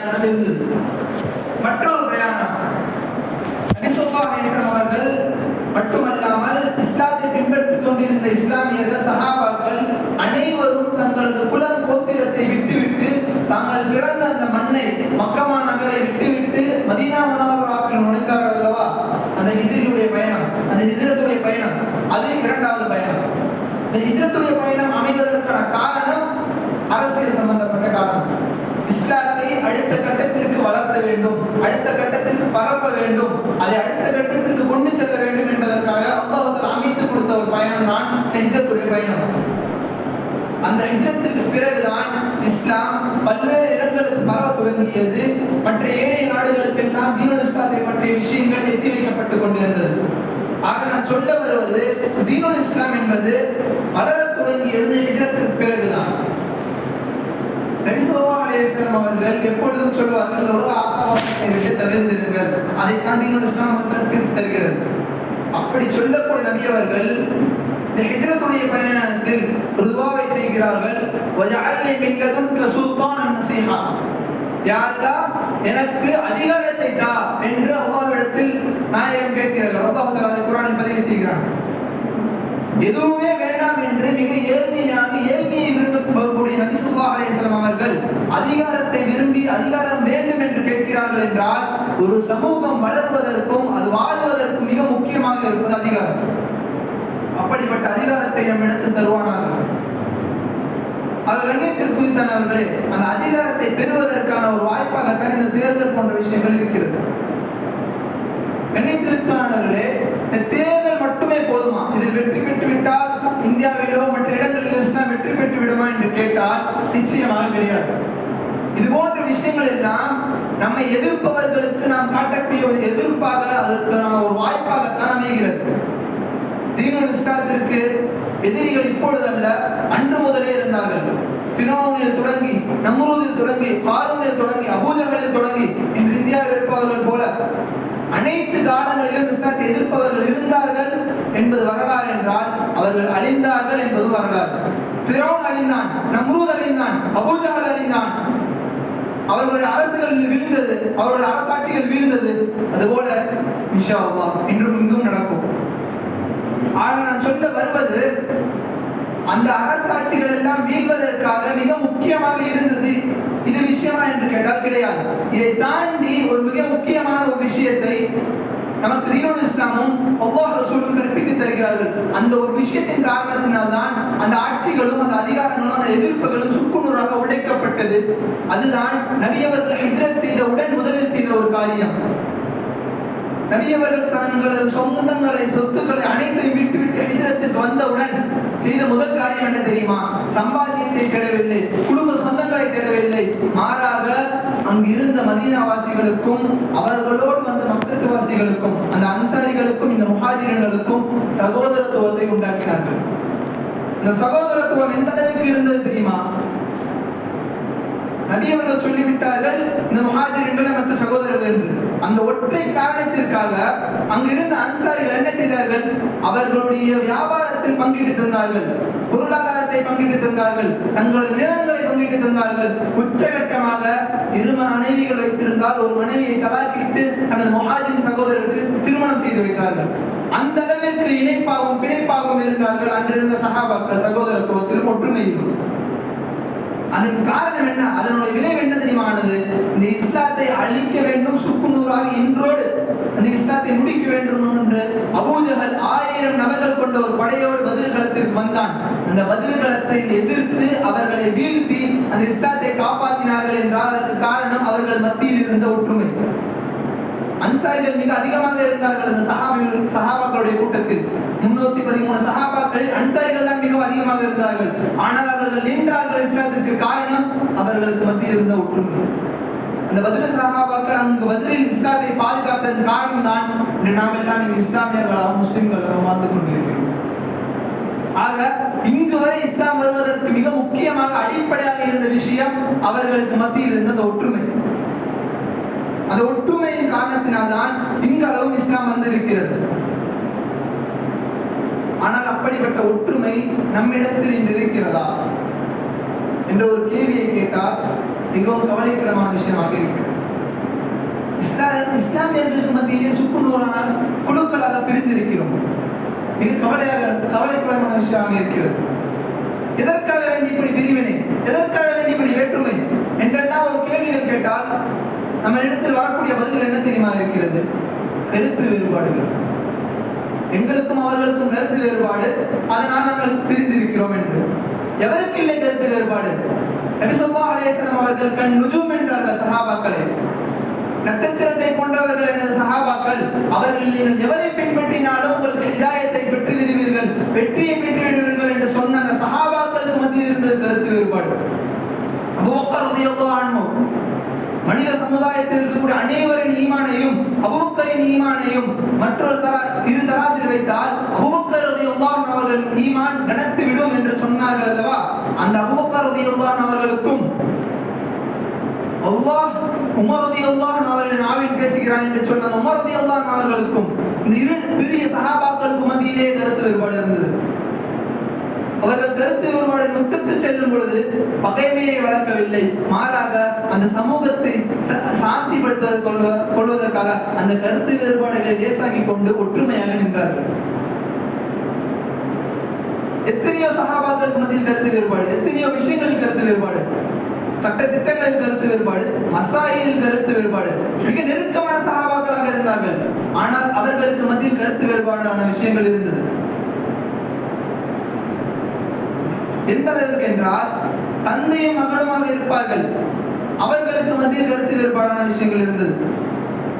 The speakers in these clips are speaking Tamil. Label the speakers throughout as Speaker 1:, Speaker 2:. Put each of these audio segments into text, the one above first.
Speaker 1: பிரயாணம் இருந்தது மற்றொரு பிரயாணம். நபிசுல்லா அலிஸ்லாம் அவர்கள் மட்டுமல்லாமல் இஸ்லாத்தை பின்பற்றிக் கொண்டிருந்த இஸ்லாமியர்கள் சகாபாக்கள் அனைவரும் தங்களது குலம் கோத்திரத்தை விட்டுவிட்டு தாங்கள் பிறந்த அந்த மண்ணை மக்கமா நகரை விட்டுவிட்டு மதீனா மனாவராக்கில் நுழைந்தார்கள் அல்லவா? அந்த ஹிஜிரியுடைய பயணம் அந்த ஹிஜிரத்துடைய பயணம் அது இரண்டாவது பயணம். இந்த ஹிஜிரத்துடைய பயணம் அமைவதற்கான காரணம் அரசியல் சம்பந்தப்பட்ட காரணம் இஸ்லாத்தை அடுத்த கட்டத்திற்கு வளர்த்த வேண்டும். அடுத்த கட்டத்திற்கு பரப்ப வேண்டும். அதை அடுத்த கட்டத்திற்கு கொண்டு செல்ல வேண்டும் என்பதற்காக அல்லாஹத்தில் அமைத்து கொடுத்த ஒரு பயணம் தான் ஹிஜ்ரத்துடைய பயணம். அந்த ஹிஜ்ரத்திற்கு பிறகுதான் இஸ்லாம் பல்வேறு இடங்களுக்கு பரவ தொடங்கியது. மற்ற ஏழை நாடுகளுக்கெல்லாம் தீனுல் இஸ்லாத்தை பற்றிய விஷயங்கள் எத்தி வைக்கப்பட்டுக் கொண்டிருந்தது. ஆக நான் சொல்ல வருவது தீனுல் இஸ்லாம் என்பது வளர தொடங்கியது ஹிஜ்ரத்திற்கு பிறகு நபிசல்லா அலையம் அவர்கள் எப்பொழுதும் சொல்வார்கள் இந்த உலக ஆசாவாசத்தை விட்டு தவிர்த்திருங்கள். அதைத்தான் தீனுல் இஸ்லாம் அவர்களுக்கு தருகிறது. அப்படி சொல்லக்கூடிய நபி அவர்கள் இந்த ஹிஜ்ரத்துடைய பயணத்தில் ருதுவாவை செய்கிறார்கள். வஜஅல்னி மின் லதுன்க சுல்தானன் நஸீஹா யா அல்லாஹ் எனக்கு அதிகாரத்தை தா என்று அல்லாஹ்விடத்தில் நாயகம் கேட்கிறார்கள். அல்லாஹ் அதை குர்ஆனில் பதிவு செய்கிறான். எதுவுமே நபிசுல்லா நபி அவர்கள் அதிகாரத்தை விரும்பி அதிகாரம் வேண்டும் என்று கேட்கிறார்கள் என்றால் ஒரு சமூகம் வளர்வதற்கும் அது வாழ்வதற்கும் மிக முக்கியமாக இருப்பது அதிகாரம். அப்படிப்பட்ட அதிகாரத்தை நம்மிடத்தில் தருவானாக. அது கண்ணியத்திற்கு அவர்களே அந்த அதிகாரத்தை பெறுவதற்கான ஒரு வாய்ப்பாகத்தான் இந்த தேர்தல் போன்ற விஷயங்கள் இருக்கிறது. கண்ணியத்திற்கானவர்களே இந்த தேர்தல் மட்டுமே போதுமா இதில் வெற்றி பெற்று விட்டால் இந்தியாவிலோ மற்ற இடங்களில் இஸ்லாம் வெற்றி பெற்று விடுமா என்று கேட்டால் நிச்சயமாக கிடையாது இது போன்ற விஷயங்கள் எல்லாம் நம்மை எதிர்ப்பவர்களுக்கு நாம் காட்டக்கூடிய ஒரு எதிர்ப்பாக அதற்கு ஒரு வாய்ப்பாகத்தான் அமைகிறது தீனுல் இஸ்லாத்திற்கு எதிரிகள் இப்பொழுது அல்ல அன்று முதலே இருந்தார்கள். ஃபிரோனில் தொடங்கி நம்ரூதில் தொடங்கி காரூனில் தொடங்கி அபூஜகளில் தொடங்கி இன்று இந்தியாவில் இருப்பவர்கள் போல அனைத்து காலங்களிலும் இஸ்லாத்தை எதிர்ப்பவர்கள் இருந்தார்கள் என்பது வரலாறு என்றால் அவர்கள் அழிந்தார்கள் என்பது வரலாறு. ஃபிரோன் அழிந்தான் நம்ரூத் அழிந்தான் அபூஜகல் அழிந்தான். அவர்களுடைய அரசுகள் விழுந்தது அவருடைய அரசாட்சிகள் வீழ்ந்தது. அதுபோல இன்ஷா அல்லாஹ் இன்றும் இங்கும் நடக்கும். ஆனால் நான் சொல்ல வருவது அந்த அரசாட்சிகள் எல்லாம் வீழ்வதற்காக மிக முக்கியமாக இருந்தது இது விஷயமா என்று கேட்டால் கிடையாது. இதை தாண்டி ஒரு மிக முக்கியமான ஒரு விஷயத்தை நமக்கு தீனோடு இஸ்லாமும் அல்லாஹ் ரசூலும் கற்பித்து தருகிறார்கள். அந்த ஒரு விஷயத்தின் காரணத்தினால் தான் அந்த ஆட்சிகளும் அந்த அதிகாரங்களும் அந்த எதிர்ப்புகளும் சுக்குநூறாக உடைக்கப்பட்டது. அதுதான் நபியவர்கள் ஹிஜ்ரத் செய்த உடன் முதலில் செய்த ஒரு காரியம். நபியவர்கள் தங்களது சொந்தங்களை சொத்துக்களை அனைத்தையும் விட்டுவிட்டு ஹிஜ்ரத்துக்கு வந்தவுடன் செய்த முதல் காரியம் என்ன தெரியுமா? சம்பாத்தியத்தை தேடவில்லை குடும்ப சொந்தங்களை தேடவில்லை. மாறாக அங்கு இருந்த மதீனாவாசிகளுக்கும் அவர்களோடு வந்த மக்கத்து வாசிகளுக்கும் அந்த அன்சாரிகளுக்கும் இந்த சகோதரத்துவத்தை உண்டாக்கினார்கள். இந்த சகோதரத்துவம் எந்த அளவுக்கு இருந்தது தெரியுமா? நபியவர்கள் சொல்லிவிட்டார்கள் இந்த முஹாஜிர்கள் நமக்கு சகோதரர்கள் என்று. அந்த ஒற்றை காரணத்திற்காக அங்கிருந்த அன்சாரிகள் என்ன செய்தார்கள்? அவர்களுடைய வியாபாரத்தில் பங்கிட்டு தந்தார்கள் பொருளாதாரத்தை பங்கிட்டு தந்தார்கள் தங்களது நிலங்களை பங்கிட்டு தந்தார்கள். உச்சகட்டமாக இரு மனைவிகள் வைத்திருந்தால் ஒரு மனைவியை தலாக்கிட்டு தனது முஹாஜின் சகோதரருக்கு திருமணம் செய்து வைத்தார்கள். அந்த அளவிற்கு இணைப்பாகவும் பிணைப்பாகவும் இருந்தார்கள் அன்றிருந்த சகாபாக்கள் சகோதரத்துவத்திலும் ஒற்றுமையிலும் அதன் காரணம் என்ன? அதனுடைய விளைவு என்ன தெரியுமானது இந்த இஸ்லாத்தை அழிக்க வேண்டும் சுக்குநூறாக இன்றோடு அந்த இஸ்லாத்தை முடிக்க வேண்டும் என்று அபூஜகல் ஆயிரம் நபர்கள் கொண்ட ஒரு படையோடு பதிர்களத்திற்கு வந்தான். அந்த பதிர்களத்தை எதிர்த்து அவர்களை வீழ்த்தி அந்த இஸ்லாத்தை காப்பாற்றினார்கள் என்றால் அதற்கு காரணம் அவர்கள் மத்தியில் இருந்த ஒற்றுமை. அன்சாரிகள் மிக அதிகமாக இருந்தார்கள் அந்த சஹாபிகள் சஹாபாக்களுடைய கூட்டத்தில். முன்னூத்தி பதிமூணு சஹாபாக்கள் அன்சாரிகள் தான் மிகவும் அதிகமாக இருந்தார்கள். ஆனால் அவர்கள் நின்றார்கள் இஸ்லாத்திற்கு காரணம் அவர்களுக்கு மத்தியில் இருந்த ஒற்றுமை. அந்த பதில சஹாபாக்கள் அங்கு பதிலில் இஸ்லாத்தை பாதுகாத்ததன் காரணம் தான் இன்று நாம் எல்லாம் இங்கு இஸ்லாமியர்களாகவும் முஸ்லிம்களாகவும் வாழ்ந்து கொண்டிருக்கிறோம். ஆக இங்கு வரை இஸ்லாம் வருவதற்கு மிக முக்கியமாக அடிப்படையாக இருந்த விஷயம் அவர்களுக்கு மத்தியில் இருந்த அந்த ஒற்றுமை. அந்த ஒற்றுமையின் காரணத்தினால்தான் இங்களவும் இஸ்லாம் வந்திருக்கிறது. ஆனால் அப்படிப்பட்ட ஒற்றுமை நம்மிடத்தில் இன்று இருக்கிறதா? என்ற ஒரு கேள்வியை கேட்டால் மிகவும் கவலைக்கிடமான விஷயமாக இருக்கிறது. இஸ்லா இஸ்லாமியர்களுக்கு மத்தியிலே சுக்குநூறான குழுக்களாக பிரிந்திருக்கிறோம். மிக கவலையாக கவலைக்கிடமான விஷயமாக இருக்கிறது. எதற்காக வேண்டி இப்படி பிரிவினை எதற்காக வேண்டி இப்படி வேற்றுமை என்றெல்லாம் ஒரு கேள்விகள் கேட்டால் நம்ம இடத்தில் வரக்கூடிய பதில்கள் என்ன தெரியுமா இருக்கிறது? கருத்து வேறுபாடுகள். எங்களுக்கும் அவர்களுக்கும் கருத்து வேறுபாடு அதனால் நாங்கள் பிரிந்திருக்கிறோம் என்று. எவருக்கு இல்லை கருத்து வேறுபாடு? நபி ஸல்லல்லாஹு அவர்கள் கண் நுஜூம் என்றார்கள் சஹாபாக்களே. நட்சத்திரத்தை கொண்டவர்கள் எனது சகாபாக்கள் அவர்கள் நீங்கள் எவரை பின்பற்றினாலும் உங்களுக்கு இதாயத்தை பெற்று விடுவீர்கள் வெற்றியை பெற்று விடுவீர்கள் என்று சொன்ன அந்த சஹாபாக்களுக்கு மத்தியில் இருந்தது கருத்து வேறுபாடு. அபூபக்கர் மனித சமுதாயத்தில் இருக்கக்கூடிய அனைவரின் ஈமானையும் அபுபக்கரின் ஈமானையும் மற்றொரு தரா இரு தராசில் வைத்தால் அபூபக்கர் ரலியல்லாஹு அவர்கள் ஈமான் கனத்து விடும் என்று சொன்னார்கள் அல்லவா? அந்த அபூபக்கர் ரலியல்லாஹு அவர்களுக்கும் அல்லாஹ் உமர் ரலியல்லாஹு அன்ஹு அவர்களின் நாவில் பேசுகிறான் என்று சொன்ன அந்த உமர் ரலியல்லாஹு அவர்களுக்கும் இந்த இரு பெரிய சகாபாக்களுக்கு மத்தியிலே கருத்து வேறுபாடு இருந்தது. அவர்கள் கருத்து வேறுபாடு உச்சத்தில் செல்லும் பொழுது பகைமையை வளர்க்கவில்லை. மாறாக அந்த சமூகத்தை ச- சாந்திப்படுத்துவதற்கு கொள்வதற்காக அந்த கருத்து வேறுபாடுகளை லேசாக்கி கொண்டு ஒற்றுமையாக நின்றார்கள். எத்தனையோ சகாபாக்களுக்கு மத்தியில் கருத்து வேறுபாடு எத்தனையோ விஷயங்களில் கருத்து வேறுபாடு. சட்ட திட்டங்களில் கருத்து வேறுபாடு மசாயில் கருத்து வேறுபாடு. மிக நெருக்கமான சகாபாக்களாக இருந்தார்கள். ஆனால் அவர்களுக்கு மத்தியில் கருத்து வேறுபாடான விஷயங்கள் இருந்தது. எந்த அளவிற்கு என்றால் தந்தையும் மகனுமாக இருப்பார்கள். அவர்களுக்கு மத்திய கருத்து வேறுபாடான விஷயங்கள் இருந்தது.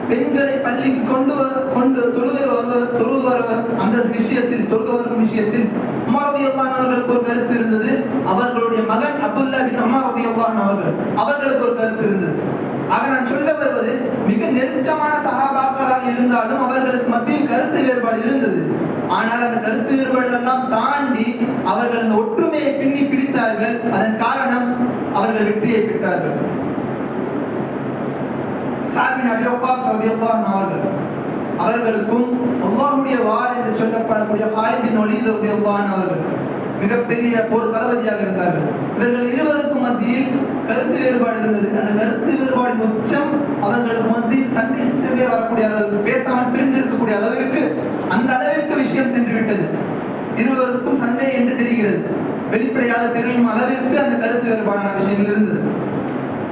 Speaker 1: பெண்களை பள்ளிக்கு கொண்டு வ- கொண்டு தொழுகை வருவ தொழுக வருவ அந்த விஷயத்தில் தொழுக வரும் விஷயத்தில் உமர் அவர்களுக்கு ஒரு கருத்து இருந்தது. அவர்களுடைய மகன் அப்துல்லா பின் உமர் அவர்கள் அவர்களுக்கு ஒரு கருத்து இருந்தது. ஆக நான் சொல்ல வருவது மிக நெருக்கமான சகாபாக்களாக இருந்தாலும் அவர்களுக்கு மத்தியில் கருத்து வேறுபாடு இருந்தது. ஆனால் அந்த கருத்து வேறுபாடுகளெல்லாம் தாண்டி அவர்கள் அந்த ஒற்றுமையை பின்னி பிடித்தார்கள். அதன் காரணம் அவர்கள் வெற்றியை பெற்றார்கள். சாதின் அபி வக்காஸ் அவர்கள் அவர்களுக்கும் அல்லாஹுடைய வார் என்று சொல்லப்படக்கூடிய ஹாலிதின் பின் அவர்கள் மிகப்பெரிய போர் தளபதியாக இருந்தார்கள். இவர்கள் இருவருக்கும் மத்தியில் கருத்து வேறுபாடு இருந்தது. அந்த கருத்து வேறுபாடு உச்சம் அவர்களுக்கு மத்தியில் சண்டை சண்டை வரக்கூடிய அளவுக்கு பேசாமல் பிரிந்திருக்கக்கூடிய அளவிற்கு அந்த அளவிற்கு விஷயம் சென்று விட்டது இருவருக்கும் சண்டை என்று தெரிகிறது. வெளிப்படையாக தெரியும் அளவிற்கு அந்த கருத்து வேறுபாடான விஷயங்கள் இருந்தது.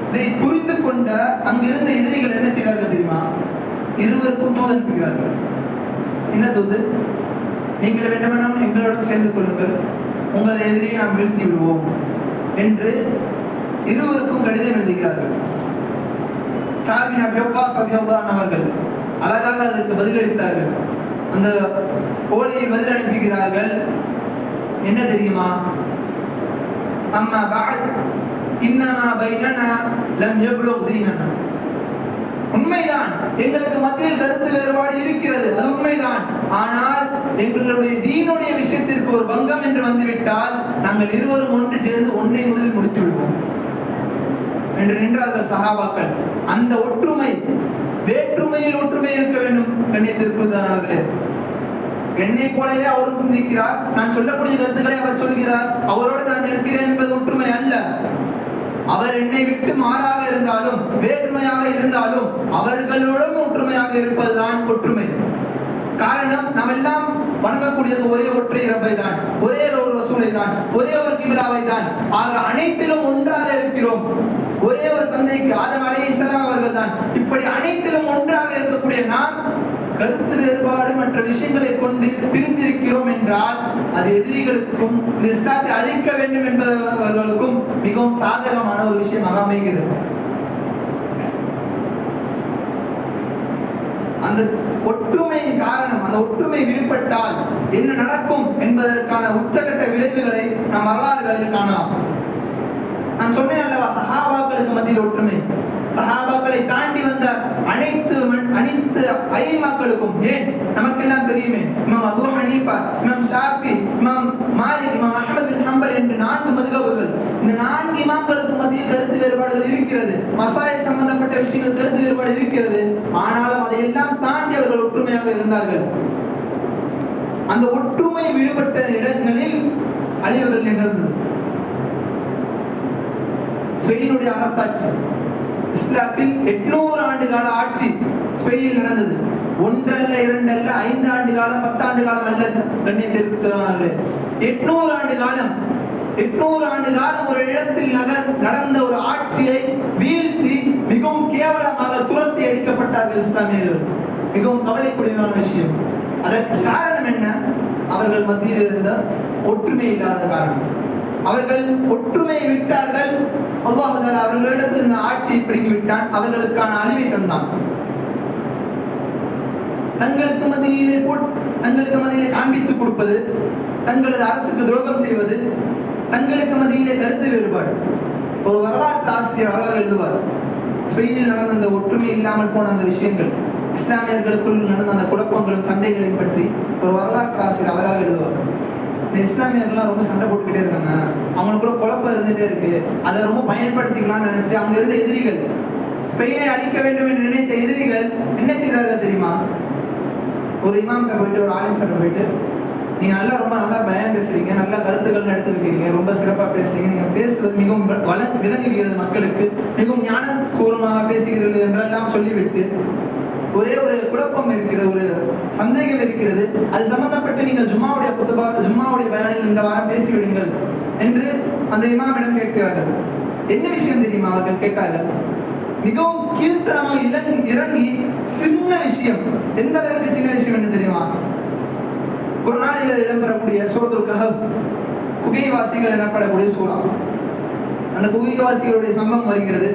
Speaker 1: இதை புரிந்து கொண்ட அங்கிருந்த எதிரிகள் என்ன செய்தார்கள் தெரியுமா? இருவருக்கும் தூது அனுப்புகிறார்கள். என்ன தூது? நீங்கள் வேண்டுமானால் எங்களுடன் சேர்ந்து கொள்ளுங்கள். உங்களது எதிரியை நாம் வீழ்த்தி விடுவோம் என்று இருவருக்கும் கடிதம் எழுதுகிறார்கள். சார்பின் அபியோகாஸ் ரதியல்லாஹு அவர்கள் அழகாக அதற்கு பதிலளித்தார்கள். அந்த போலியை பதில் அனுப்புகிறார்கள். என்ன தெரியுமா? அம்மா பாத் இன்னமா பைனனா லம் யப்லுக் தீனனா. உண்மைதான். எங்களுக்கு மத்தியில் கருத்து வேறுபாடு இருக்கிறது. அது உண்மைதான். ஆனால் எங்களுடைய தீனுடைய விஷயத்திற்கு ஒரு பங்கம் என்று வந்துவிட்டால் நாங்கள் இருவரும் ஒன்று சேர்ந்து ஒன்றை முதலில் முடித்து விடுவோம் என்று நின்றார்கள் சகாபாக்கள். அந்த ஒற்றுமை வேற்றுமையில் ஒற்றுமை இருக்க வேண்டும். கண்ணியத்திற்குதான் என்னை போலவே அவரும் சிந்திக்கிறார். நான் சொல்லக்கூடிய கருத்துக்களை அவர் சொல்கிறார். அவரோடு நான் இருக்கிறேன் என்பது ஒற்றுமை அல்ல. அவர் என்னை விட்டு மாறாக இருந்தாலும் வேற்றுமையாக இருந்தாலும் அவர்களுடன் ஒற்றுமையாக இருப்பதுதான் ஒற்றுமை. காரணம் நாம் எல்லாம் வணங்கக்கூடியது ஒரே ஒற்றை ரப்பை தான் ஒரே ஒரு ரசூலை தான் ஒரே ஒரு கிபிலாவை தான் ஆக அனைத்திலும் ஒன்றாக இருக்கிறோம். ஒரே ஒரு தந்தைக்கு ஆதம் அலைஹிஸ்ஸலாம் அவர்கள் தான் இப்படி அனைத்திலும் ஒன்றாக இருக்கக்கூடிய நாம் கருத்து வேறுபாடு மற்ற விஷயங்களை கொண்டு பிரிந்திருக்கிறோம் என்றால் அது எதிரிகளுக்கும் இந்த இஸ்லாத்தை அழிக்க வேண்டும் என்பவர்களுக்கும் மிகவும் சாதகமான ஒரு விஷயமாக அமைகிறது. அந்த ஒற்றுமையின் காரணம் அந்த ஒற்றுமை விடுபட்டால் என்ன நடக்கும் என்பதற்கான உச்சகட்ட விளைவுகளை நாம் வரலாறுகளில் காணலாம். நான் சொன்னேன் அல்லவா சஹாபாக்களுக்கு மத்தியில் ஒற்றுமை. சஹாபாக்களை தாண்டி வந்து அனைத்து அனைத்து ஐமாக்களுக்கும் ஏன்? நமக்கெல்லாம் தெரியுமே. இமாம் அபு ஹனீஃபா இமாம் ஷாஃபி இமாம் மாலிக் இமாம் அஹ்மத் பின் ஹம்பல் என்று நான்கு மதுகபுகள். இந்த நான்கு இமாக்களுக்கும் மத்திய கருத்து வேறுபாடுகள் இருக்கிறது. மசாயல் சம்பந்தப்பட்ட விஷயங்கள் கருத்து வேறுபாடு இருக்கிறது. ஆனாலும் அதையெல்லாம் தாண்டி அவர்கள் ஒற்றுமையாக இருந்தார்கள். அந்த ஒற்றுமை விடுபட்ட இடங்களில் அழிவுகள் நிகழ்ந்தது. ஸ்பெயினுடைய அரசாட்சி. இஸ்லாத்தில் எட்நூறு ஆண்டு கால ஆட்சி ஸ்பெயினில் நடந்தது. ஒன்றல்ல இரண்டல்ல ஐந்து ஆண்டு காலம் பத்தாண்டு காலம் அல்ல கண்ணியத்திற்கிறார்கள் எட்நூறு ஆண்டு காலம் எட்நூறு ஆண்டு காலம் ஒரு இடத்தில் நகர் நடந்த ஒரு ஆட்சியை வீழ்த்தி மிகவும் கேவலமாக துரத்தி அடிக்கப்பட்டார்கள் இஸ்லாமியர்கள். மிகவும் கவலைக்குரியமான விஷயம். அதற்கு காரணம் என்ன? அவர்கள் மத்தியில் இருந்த ஒற்றுமை இல்லாத காரணம். அவர்கள் ஒற்றுமையை விட்டார்கள் அல்லாஹ் தஆலா அவர்களிடத்தில் இந்த ஆட்சியை பிடிங்கி விட்டான் அவர்களுக்கான அழிவை தந்தான். தங்களுக்கு மதியிலே போட் தங்களுக்கு மதியிலே காண்பித்துக் கொடுப்பது தங்களது அரசுக்கு துரோகம் செய்வது தங்களுக்கு மதியிலே கருத்து வேறுபாடு. ஒரு வரலாற்று ஆசிரியர் அழகாக எழுதுவார் ஸ்பெயினில் நடந்த அந்த ஒற்றுமை இல்லாமல் போன அந்த விஷயங்கள் இஸ்லாமியர்களுக்குள் நடந்த அந்த குழப்பங்களும் சண்டைகளையும் பற்றி ஒரு வரலாற்று ஆசிரியர் அழகாக எழுதுவார். இந்த இஸ்லாமியர்கள்லாம் ரொம்ப சண்டை போட்டுக்கிட்டே இருக்காங்க. அவங்களுக்குள்ள குழப்பம் இருந்துகிட்டே இருக்கு. அதை ரொம்ப பயன்படுத்திக்கலாம்னு நினைச்சு அங்க இருந்த எதிரிகள் ஸ்பெயினை அழிக்க வேண்டும் என்று நினைத்த எதிரிகள் என்ன செய்தார்கள் தெரியுமா? ஒரு இமாம்கிட்ட போயிட்டு ஒரு ஆலிம் சார்ட்ட போயிட்டு நீங்க நல்லா ரொம்ப நல்லா பயம் பேசுறீங்க நல்ல கருத்துக்கள் எடுத்து வைக்கிறீங்க ரொம்ப சிறப்பாக பேசுறீங்க. நீங்க பேசுறது மிகவும் வள விளங்குகிறது மக்களுக்கு மிகவும் ஞானபூர்வமாக பேசுகிறீர்கள் என்றெல்லாம் சொல்லிவிட்டு ஒரே ஒரு குழப்பம் இருக்கிறது ஒரு சந்தேகம் இருக்கிறது. அது சம்பந்தப்பட்டு நீங்கள் ஜும்மாவுடைய புத்தபா ஜும்மாவுடைய பயனில் இந்த வாரம் பேசிவிடுங்கள் என்று அந்த இமாமிடம் கேட்கிறார்கள். என்ன விஷயம் தெரியுமா அவர்கள் கேட்டார்கள்? மிகவும் கீழ்த்தனமாக இறங்கி இறங்கி சின்ன விஷயம். எந்த அளவுக்கு சின்ன விஷயம் என்ன தெரியுமா? ஒரு நாளில் இடம்பெறக்கூடிய சூரத்துல் கஹப் குகைவாசிகள் எனப்படக்கூடிய சூறா. அந்த குகைவாசிகளுடைய சம்பவம் வருகிறது.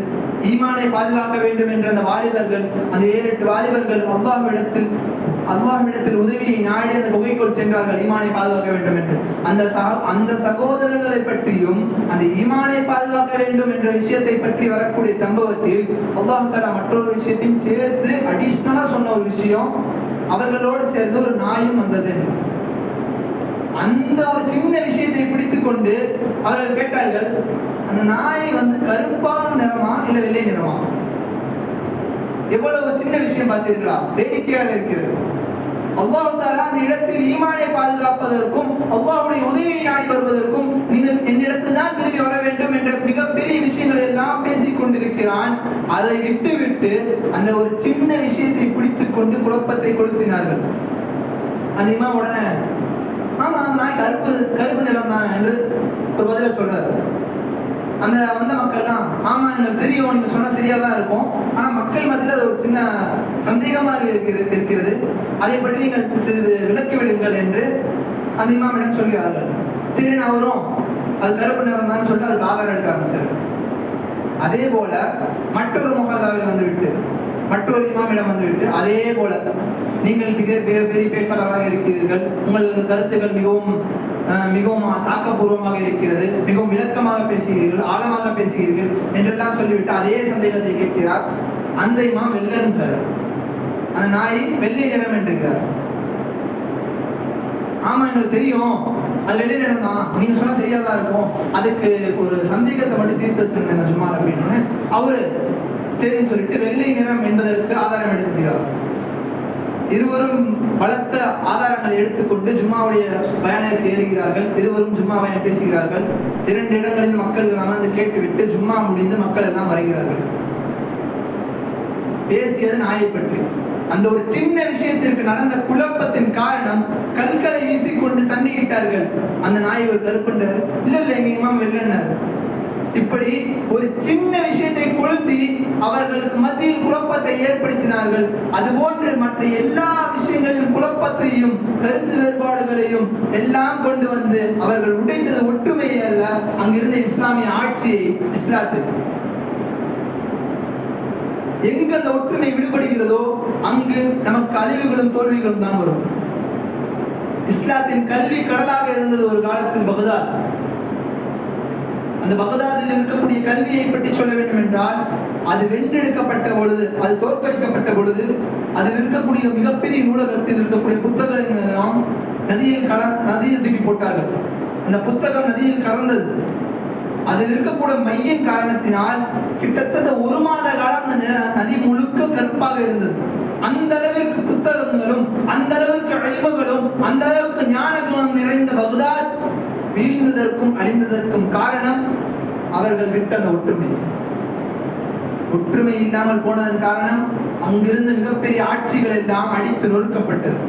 Speaker 1: ஈமானை பாதுகாக்க வேண்டும் என்ற அந்த வாலிபர்கள் அந்த ஏழு எட்டு வாலிபர்கள் அல்லாஹ்விடத்தில் அல்லாஹ்விடத்தில் உதவியை நாடி அந்த குகைக்குள் சென்றார்கள் ஈமானை பாதுகாக்க வேண்டும் என்று. அந்த அந்த சகோதரர்களை பற்றியும் அந்த ஈமானை பாதுகாக்க வேண்டும் என்ற விஷயத்தை பற்றி வரக்கூடிய சம்பவத்தில் அல்லாஹ் தஆலா மற்றொரு விஷயத்தையும் சேர்த்து அடிஷ்னலா சொன்ன ஒரு விஷயம் அவர்களோடு சேர்ந்து ஒரு நாயும் வந்தது. அந்த ஒரு சின்ன விஷயத்தை பிடித்து கொண்டு அவர்கள் கேட்டார்கள் அந்த நாய் வந்து கருப்பான நிறமா இல்ல வெள்ளை நிறமா? எவ்வளவு சின்ன விஷயம் பார்த்தீர்களா வேடிக்கையாக இருக்கிறது. அல்லாஹ் தாலா அந்த இடத்தில் ஈமானை பாதுகாப்பதற்கும் அவ்வாவுடைய உதவியை நாடி வருவதற்கும் நீங்கள் என்னிடத்தில் தான் திரும்பி வர வேண்டும் என்ற மிகப்பெரிய விஷயங்களை எல்லாம் பேசிக் கொண்டிருக்கிறான். அதை விட்டுவிட்டு அந்த ஒரு சின்ன விஷயத்தை பிடித்துக் கொண்டு குழப்பத்தை கொளுத்தினார்கள். அந்த இமாம் உடனே ஆமா அந்த நாய் கருப்பு கருப்பு நிறம் தான் என்று ஒரு பதில சொல்றாரு. அந்த வந்த மக்கள்லாம் ஆமா எங்களுக்கு தெரியும் நீங்க சொன்னா சரியா தான் இருக்கும். ஆனா மக்கள் மத்தியில் அது ஒரு சின்ன சந்தேகமாக இருக்கிற- இருக்கிறது. அதை பற்றி நீங்கள் சிறிது விளக்கி விடுங்கள் என்று அந்த இமாமிடம் சொல்கிறார்கள். சரி நான் வரும் அது கருப்பு நிறம் தான் சொல்லிட்டு அதுக்கு ஆதாரம் எடுக்க ஆரம்பிச்சார். அதே போல மற்றொரு முகல்லாவில் வந்துவிட்டு மற்றொரு இமாமிடம் வந்துவிட்டு அதே போல நீங்கள் மிக பெரிய பெரிய பேச்சாளராக இருக்கிறீர்கள். உங்களது கருத்துக்கள் மிகவும் மிகவும் தாக்கப்பூர்வமாக இருக்கிறது மிகவும் விளக்கமாக பேசுகிறீர்கள் ஆழமாக பேசுகிறீர்கள் என்றெல்லாம் சொல்லிவிட்டு அதே சந்தேகத்தை கேட்கிறார். அந்த இமாம் வெள்ளன்றார் அந்த நாய் வெள்ளை நிறம் என்றுகிறார். ஆமா எங்களுக்கு தெரியும். அது வெள்ளை நிறம் தான். நீங்க சொன்னா சரியா தான் இருக்கும். அதுக்கு ஒரு சந்தேகத்தை மட்டும் தீர்த்து வச்சிருந்தேன் சும்மா அப்படின்னு அவரு சரின்னு சொல்லிட்டு வெள்ளை நிறம் என்பதற்கு ஆதாரம் எடுத்துக்கிறார். இருவரும் பலத்த ஆதாரங்களை எடுத்துக்கொண்டு ஜும்மாவுடைய பயானுக்கு ஏறுகிறார்கள். இருவரும் ஜும்மாவை பேசுகிறார்கள். இரண்டு இடங்களில் மக்கள் அமர்ந்து கேட்டுவிட்டு ஜும்மா முடிந்து மக்கள் எல்லாம் வருகிறார்கள். பேசியது நாயை பற்றி. அந்த ஒரு சின்ன விஷயத்திற்கு நடந்த குழப்பத்தின் காரணம் கல்களை வீசிக்கொண்டு சண்டையிட்டார்கள். அந்த நாய் ஒரு கருப்புண்டார் இல்ல இல்ல எங்க இமாம் வெள்ளன்னார் இப்படி ஒரு சின்ன விஷயத்தை கொளுத்தி அவர்களுக்கு மத்தியில் குழப்பத்தை ஏற்படுத்தினார்கள். அதுபோன்று மற்ற எல்லா விஷயங்களிலும் குழப்பத்தையும் கருத்து வேறுபாடுகளையும் எல்லாம் கொண்டு வந்து அவர்கள் உடைத்தது ஒற்றுமையே அல்ல அங்கிருந்த இஸ்லாமிய ஆட்சியை இஸ்லாத்து எங்க அந்த ஒற்றுமை விடுபடுகிறதோ அங்கு நமக்கு அழிவுகளும் தோல்விகளும் தான் வரும். இஸ்லாத்தின் கல்வி கடலாக இருந்தது ஒரு காலத்தில் பகதாத். அந்த பகதாதில் இருக்கக்கூடிய கல்வியை பற்றி சொல்ல வேண்டும் என்றால் அது வென்றெடுக்கப்பட்ட பொழுது அது தோற்கடிக்கப்பட்ட பொழுது அதில் இருக்கக்கூடிய மிகப்பெரிய நூலகத்தில் இருக்கக்கூடிய புத்தகங்கள் எல்லாம் நதியில் கல நதியில் தூக்கி போட்டார்கள். அந்த புத்தகம் நதியில் கலந்தது. அதில் இருக்கக்கூடிய மையின் காரணத்தினால் கிட்டத்தட்ட ஒரு மாத காலம் அந்த நதி முழுக்க கருப்பாக இருந்தது. அந்த அளவிற்கு புத்தகங்களும் அந்த அளவிற்கு அழிவுகளும் அந்த அளவுக்கு வீழ்ந்ததற்கும் அழிந்ததற்கும் காரணம் அவர்கள் விட்ட அந்த ஒற்றுமை. ஒற்றுமை இல்லாமல் போனதன் காரணம் அங்கிருந்து மிகப்பெரிய ஆட்சிகள் எல்லாம் அடித்து நொறுக்கப்பட்டது.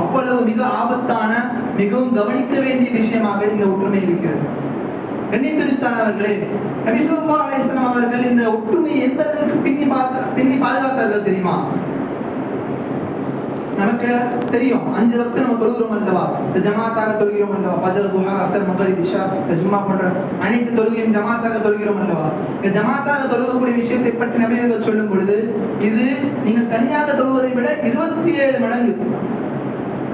Speaker 1: அவ்வளவு மிக ஆபத்தான மிகவும் கவனிக்க வேண்டிய விஷயமாக இந்த ஒற்றுமை இருக்கிறது. கண்ணித்துடித்தானவர்களே நபிசுல்லா அலிஸ்லாம் அவர்கள் இந்த ஒற்றுமையை எந்த அளவுக்கு பின்னி பார்த்த பின்னி பாதுகாத்தார்கள் தெரியுமா? நமக்கு தெரியும். அஞ்சு வக்து நம்ம தொழுகிறோம் அல்லவா? இந்த ஜமாத்தாக தொழுகிறோம் அல்லவா? ஃபஜர் குஹார் அசர் மகரிப் விஷா இந்த ஜும்மா போன்ற அனைத்து தொழுகையும் ஜமாத்தாக தொழுகிறோம் அல்லவா? இந்த ஜமாத்தாக தொழுகக்கூடிய விஷயத்தை பற்றி நபியர்கள் சொல்லும் பொழுது இது நீங்கள் தனியாக தொழுவதை விட இருபத்தி ஏழு மடங்கு.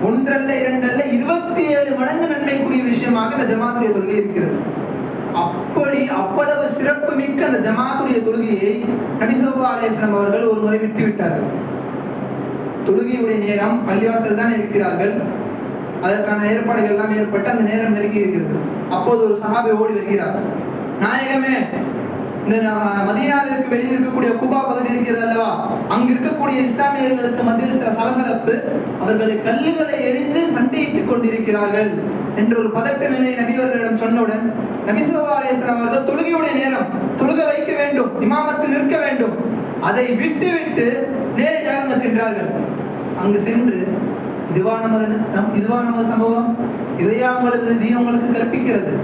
Speaker 1: ஒன்றல்ல இரண்டல்ல இருபத்தி ஏழு மடங்கு நன்மைக்குரிய விஷயமாக இந்த ஜமாத்துடைய தொழுகை இருக்கிறது. அப்படி அவ்வளவு சிறப்பு மிக்க அந்த ஜமாத்துடைய தொழுகையை நபி அவர்கள் ஒரு முறை விட்டு விட்டார்கள் தொழுகையுடைய நேரம் பள்ளிவாசல் தான் இருக்கிறார்கள். அதற்கான ஏற்பாடுகள் எல்லாம் ஏற்பட்டு அந்த நேரம் நெருங்கி இருக்கிறது. அப்போது ஒரு சஹாபை ஓடி வருகிறார். நாயகமே இந்த மதியாவிற்கு வெளியே இருக்கக்கூடிய குபா பகுதி இருக்கிறது அல்லவா? அங்கு இருக்கக்கூடிய இஸ்லாமியர்களுக்கு மத்தியில் சில சலசலப்பு. அவர்களை கல்லுகளை எரிந்து சண்டையிட்டுக் கொண்டிருக்கிறார்கள். என்ற ஒரு பதட்ட நிலை நபியவர்களிடம் சொன்னவுடன் நபி ஸல்லல்லாஹு அவர்கள் தொழுகையுடைய நேரம் தொழுக வைக்க வேண்டும் இமாமத்தில் நிற்க வேண்டும். அதை விட்டு விட்டு சென்றார்கள். அங்கு சென்று இதுவா நமது நம் இதுவா நமது சமூகம்? இதையா உங்களது தீன் உங்களுக்கு கற்பிக்கிறது?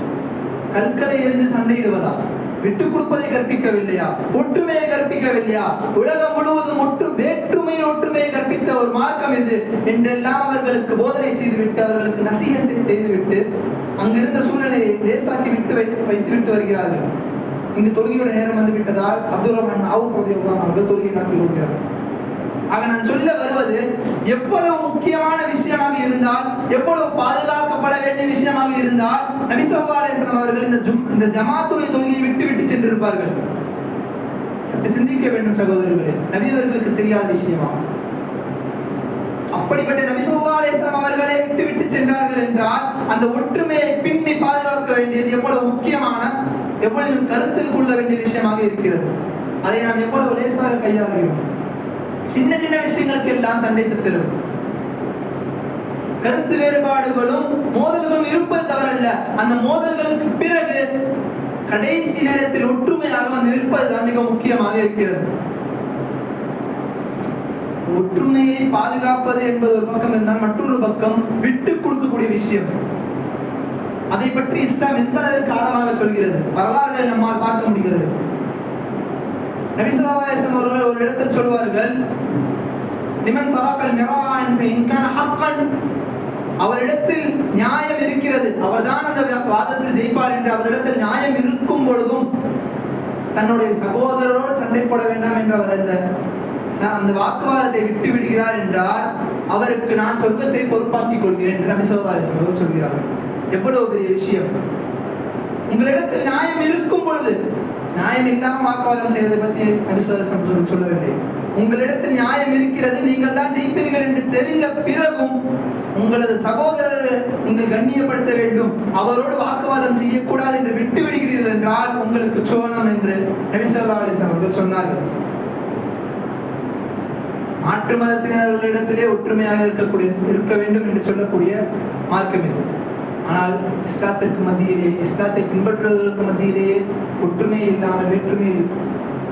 Speaker 1: கற்களை எரிந்து சண்டையிடுவதா? விட்டு கொடுப்பதை கற்பிக்கவில்லையா? ஒற்றுமையை கற்பிக்கவில்லையா? உலகம் முழுவதும் ஒற்று வேற்றுமையில் ஒற்றுமையை கற்பித்த ஒரு மார்க்கம் இது என்றெல்லாம் அவர்களுக்கு போதனை செய்துவிட்டு அவர்களுக்கு நசீக செய்துவிட்டு அங்கிருந்த சூழ்நிலையை லேசாக்கி விட்டு வைத்து வைத்து விட்டு வருகிறார்கள். இங்கு தொழுகையோட நேரம் வந்து விட்டதால் அப்துல் ரஹ்மான் அவுஃப் ரலியல்லாஹு அவர்கள் தொழுகை நடத்தி கொள்கிறார்கள் ஆக நான் சொல்ல வருவது எவ்வளவு முக்கியமான விஷயமாக இருந்தால் எவ்வளவு பாதுகாக்கப்பட வேண்டிய விஷயமாக இருந்தால் நபி அவர்கள் இந்த இந்த ஜமாத்துடைய தொழுகையை விட்டு விட்டு சென்றிருப்பார்கள். சற்று சிந்திக்க வேண்டும் சகோதரர்களே. நபிவர்களுக்கு தெரியாத விஷயமா? அப்படிப்பட்ட நபி ஸல்லல்லாஹு அவர்களை விட்டு விட்டு சென்றார்கள் என்றால் அந்த ஒற்றுமையை பின்னி பாதுகாக்க வேண்டியது எவ்வளவு முக்கியமான எவ்வளவு கருத்தில் கொள்ள வேண்டிய விஷயமாக இருக்கிறது. அதை நாம் எவ்வளவு லேசாக கையாளுகிறோம்? சின்ன சின்ன விஷயங்களுக்கு எல்லாம் சண்டை சச்சரவு. கருத்து வேறுபாடுகளும் மோதல்களும் இருப்பது தவறல்ல. அந்த மோதல்களுக்கு பிறகு கடைசி நேரத்தில் ஒற்றுமையாக வந்து நிற்பதுதான் மிக முக்கியமாக இருக்கிறது. ஒற்றுமையை பாதுகாப்பது என்பது ஒரு பக்கம் இருந்தால் மற்றொரு பக்கம் விட்டு கொடுக்கக்கூடிய விஷயம். அதை பற்றி இஸ்லாம் எந்த அளவிற்கு ஆழமாக சொல்கிறது? வரலாறுகளை நம்மால் பார்க்க முடிகிறது. நபி அவர்கள் ஒரு இடத்தில் சொல்வார்கள் நிமன் தலாக்கல் மிரான் ஹக்கன். அவரிடத்தில் நியாயம் இருக்கிறது. அவர்தான் அந்த வாதத்தில் ஜெயிப்பார் என்று அவரிடத்தில் நியாயம் இருக்கும் பொழுதும் தன்னுடைய சகோதரரோடு சண்டை போட வேண்டாம் என்று அவர் அந்த அந்த வாக்குவாதத்தை விட்டு விடுகிறார் என்றால் அவருக்கு நான் சொர்க்கத்தை பொறுப்பாக்கிக் கொள்கிறேன் என்று நபி சொல்கிறார்கள். எவ்வளவு பெரிய விஷயம். உங்களிடத்தில் நியாயம் இருக்கும் பொழுது நியாயம் இல்லாம வாக்குவாதம் செய்வதை பற்றி சொல்ல சொல்லவில்லை. உங்களிடத்தில் நியாயம் இருக்கிறது நீங்கள் தான் ஜெயிப்பீர்கள் என்று தெரிந்த பிறகும் உங்களது சகோதரர் நீங்கள் கண்ணியப்படுத்த வேண்டும். அவரோடு வாக்குவாதம் செய்யக்கூடாது என்று விட்டு விடுகிறீர்கள் என்றால் உங்களுக்கு சோனம் என்று நபிசல்லா அலிசன் அவர்கள் சொன்னார்கள். மாற்று மதத்தினர்களிடத்திலே ஒற்றுமையாக இருக்கக்கூடிய இருக்க வேண்டும் என்று சொல்லக்கூடிய மார்க்கம் இது. ஆனால் இஸ்லாத்திற்கு மத்தியிலே இஸ்லாத்தை பின்பற்றுவதற்கு மத்தியிலேயே ஒற்றுமை இல்லாமல் வேற்றுமையில்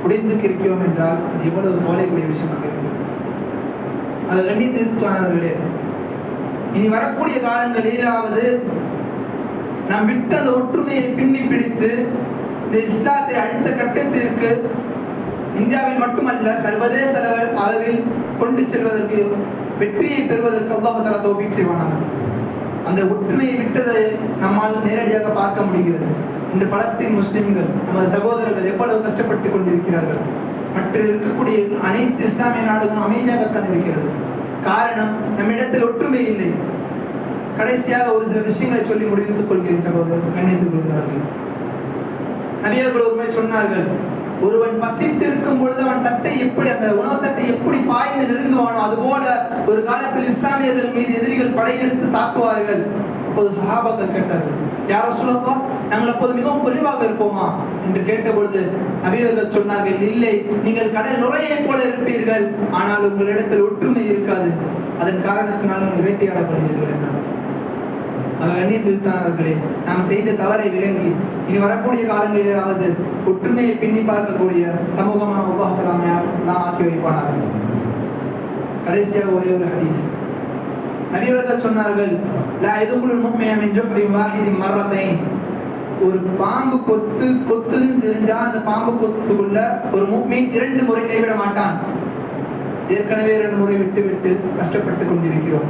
Speaker 1: உடைந்து இருக்கிறோம் என்றால் அது எவ்வளவு கவலைக்குரிய விஷயமாக இருக்கும். அது கண்ணியத்திற்கானவர்களே இனி வரக்கூடிய காலங்களிலாவது நாம் விட்டு அந்த ஒற்றுமையை பின்னி பிடித்து இந்த இஸ்லாத்தை அடுத்த கட்டத்திற்கு இந்தியாவில் மட்டுமல்ல சர்வதேச அளவில் அளவில் கொண்டு செல்வதற்கு வெற்றியை பெறுவதற்கு அல்லாஹ் தஆலா தௌஃபீக் அந்த ஒற்றுமையை விட்டதை நம்மால் நேரடியாக பார்க்க முடிகிறது. இன்று பலஸ்தீன் முஸ்லிம்கள் நமது சகோதரர்கள் எவ்வளவு கஷ்டப்பட்டு கொண்டிருக்கிறார்கள். மற்ற இருக்கக்கூடிய அனைத்து இஸ்லாமிய நாடுகளும் அமைதியாகத்தான் இருக்கிறது. காரணம் நம்மிடத்தில் ஒற்றுமை இல்லை. கடைசியாக ஒரு சில விஷயங்களை சொல்லி முடிவித்துக் கொள்கிறேன் சகோதரர். கண்ணித்துக் கொள்கிறார்கள். நபியர்கள் ஒருமை சொன்னார்கள் ஒருவன் பசித்திருக்கும் பொழுது அவன் தட்டை எப்படி அந்த உணவு தட்டை எப்படி பாய்ந்து நெருங்குவானோ அதுபோல ஒரு காலத்தில் இஸ்லாமியர்கள் மீது எதிரிகள் படையெடுத்து தாக்குவார்கள். அப்போது சஹாபாக்கள் கேட்டார்கள் யாரோ சொல்லலாம் நாங்கள் அப்போது மிகவும் குறைவாக இருப்போமா? என்று கேட்டபொழுது நபியர்கள் சொன்னார்கள் இல்லை நீங்கள் கடல் நுரையை போல இருப்பீர்கள் ஆனால் உங்களிடத்தில் ஒற்றுமை இருக்காது. அதன் காரணத்தினால் நீங்கள் வேட்டையாடப்படுவீர்கள் என்றார். அவர் எண்ணித்திருத்தார்களே நாம் செய்த தவறை விளங்கி இனி வரக்கூடிய காலங்களிலாவது ஒற்றுமையை பின்னி பார்க்கக்கூடிய சமூகமாக அல்லாஹ் நாம் ஆக்கி வைப்பானாக. கடைசியாக ஒரே ஒரு ஹதீஸ். நபியவர்கள் சொன்னார்கள் லா எதுக்குள் முக்மின மின் ஜுஹ்ரின் வாஹிதின் ஒரு பாம்பு கொத்து கொத்துன்னு தெரிஞ்சா அந்த பாம்பு கொத்துக்குள்ள ஒரு முக்மீன் இரண்டு முறை கைவிட மாட்டான். ஏற்கனவே இரண்டு முறை விட்டு விட்டு கஷ்டப்பட்டு கொண்டிருக்கிறோம்.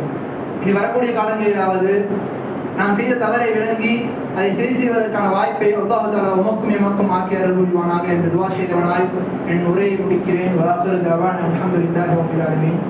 Speaker 1: இனி வரக்கூடிய காலங்களிலாவது நாம் செய்த தவறை விளங்கி அதை சரி செய்வதற்கான வாய்ப்பை அல்லாஹாலா உமக்கும் எமக்கும் ஆக்கி அருள் புரிவானாக என்று துவா செய்தவனாய் என் உரையை முடிக்கிறேன். வாசல் தவான் அல்ஹம்துலில்லாஹி ரப்பில் ஆலமீன்.